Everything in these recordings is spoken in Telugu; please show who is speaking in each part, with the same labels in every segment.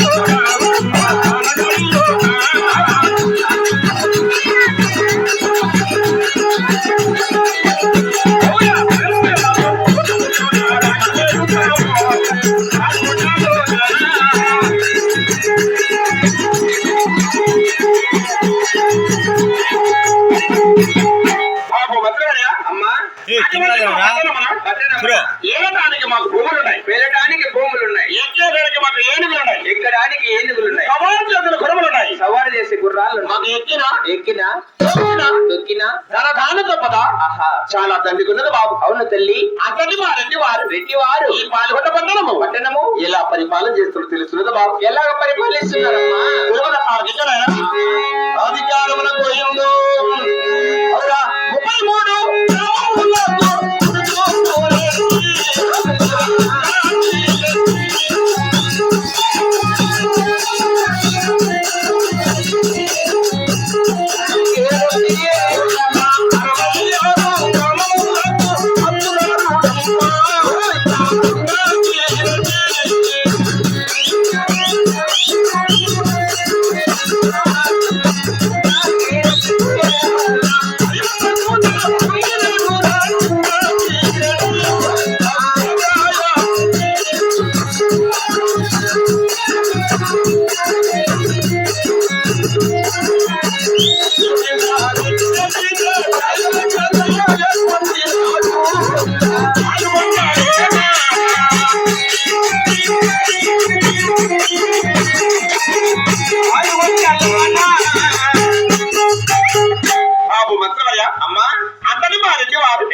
Speaker 1: Oh,
Speaker 2: ఏ తిన్నారా చూడు.
Speaker 3: ఏలటానికి మాకు భూములు ఉన్నాయి
Speaker 1: వెళ్ళడానికి భూములు ఉన్నాయి
Speaker 3: ఎక్కేదానికి మాకు ఏనుగులు ఉన్నాయి
Speaker 1: ఎక్కడానికి ఏనుగులు ఉన్నాయి
Speaker 3: సవాలు చేసిన ఉన్నాయి
Speaker 1: సవారు చేసే గుర్రాలు.
Speaker 3: మాకు ఎక్కిన?
Speaker 1: ఎక్కినా?
Speaker 3: తొక్కినా? ధనధాన తప్పద?
Speaker 1: ఆహా.
Speaker 3: చాలా తండ్రికి ఉన్నది బాబు.
Speaker 1: అవును తల్లి.
Speaker 3: అతడి వారండి వారు
Speaker 1: రెడ్డి వారు
Speaker 3: ఈ పాల్గొండ పట్టణము.
Speaker 1: పట్టణము?
Speaker 3: ఎలా పరిపాలన చేస్తున్నారు తెలుస్తున్నది బాబు.
Speaker 1: ఎలాగ పరిపాలిస్తున్నారమ్మా?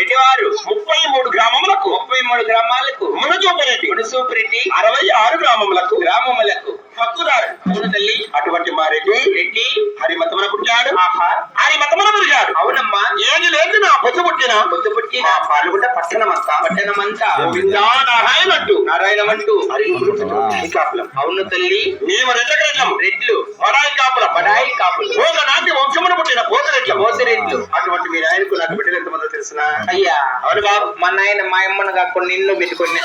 Speaker 1: రెడ్డి వారు
Speaker 3: ముప్పై మూడు గ్రామములకు
Speaker 1: ముప్పై మూడు గ్రామాలకు
Speaker 3: మునజూపరెడ్డి
Speaker 1: మునుసూపిరెడ్డి
Speaker 3: అరవై ఆరు గ్రామములకు
Speaker 1: గ్రామములకు
Speaker 3: హక్కుదారు
Speaker 1: అవును తల్లి
Speaker 3: అటువంటి మా రెడ్డి
Speaker 1: రెడ్డి
Speaker 3: హరిమతమున పుట్టాడు.
Speaker 1: ఆహా
Speaker 3: హరిమతమున పుట్టాడు.
Speaker 1: అవునమ్మా.
Speaker 3: ఏది లేదు నా పొద్దు పుట్టిన.
Speaker 1: పొద్దు పుట్టిన.
Speaker 3: మా పాల్గొండ పట్టణమంతా.
Speaker 1: పట్టణమంతా.
Speaker 3: నారాయణట్టు
Speaker 1: నారాయణమంటూ.
Speaker 3: హరి కాపులం
Speaker 1: అవును తల్లి.
Speaker 3: మేము రెండగరెడ్లం
Speaker 1: రెడ్లు.
Speaker 3: బడాయి కాపులు.
Speaker 1: అయ్యా.
Speaker 3: అవును బాబు
Speaker 1: మా నాయన మా అమ్మను కాకుండా నిన్ను పెట్టుకుని.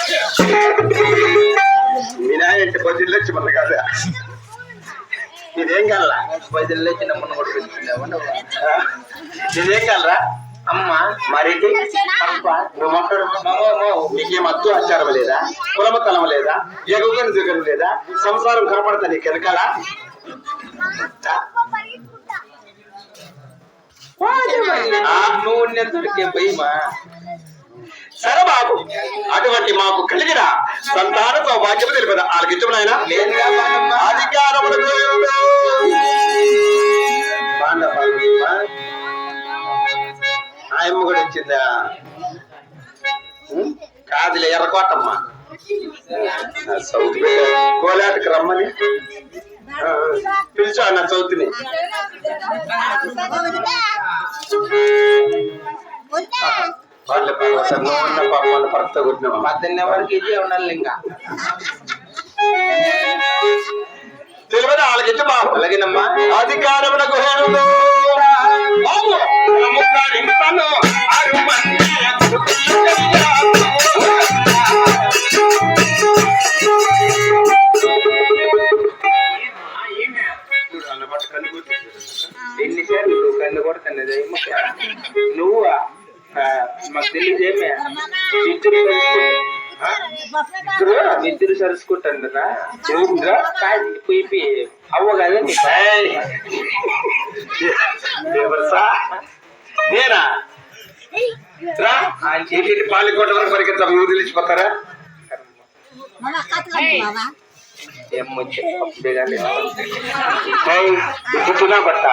Speaker 3: మీ నాయన అంటే పది వచ్చి మంది కాదు? ఇదేం కలరా
Speaker 1: పదిలో నమ్మను కూడా పెట్టుకున్నావు?
Speaker 3: ఇదేం కలరా
Speaker 1: అమ్మ
Speaker 3: మరేంటి నువ్వు నీకేం అద్దు ఆచారం లేదా? కులమతలం లేదా? ఎగుగని దిగను లేదా? సంసారం కనపడతా నీకు వెనకాల?
Speaker 1: నువ్వు ఉన్నంతకే భయమా
Speaker 3: సరే బాబు అటువంటి మాకు కలిగిన సంతాన సౌభాగ్యము తెలిపద ఆలకించము నాయన. అధికారములకు. ఆయమ్మ కూడా వచ్చిందా? కాదులే ఎర్రకోటమ్మ సౌత్ కోలాటకు రమ్మని పిలిచా నా చౌతిని వాళ్ళ పాప వాళ్ళ భర్త కొట్టినమ్మా
Speaker 1: పద్దెనిమిది వరకు ఇది ఉండాలి ఇంకా
Speaker 3: తెలియదు? బాబు.
Speaker 1: అలాగేనమ్మా.
Speaker 3: బాబు
Speaker 1: ఎన్నిసార్లు నువ్వు కన్ను కొడుతున్నది నువ్వు? మాకు తెలియదేమే ఇద్దరు ఇద్దరు సరుచుకుంటారా చూడరా పోయి అవ్వ కదా
Speaker 3: నేనా? రా. ఇంటికి పాలికోట వరకు పరిగెత్తాం. ఊరు తెలిసిపోతారా
Speaker 1: ఏమొచ్చి
Speaker 3: బట్ట?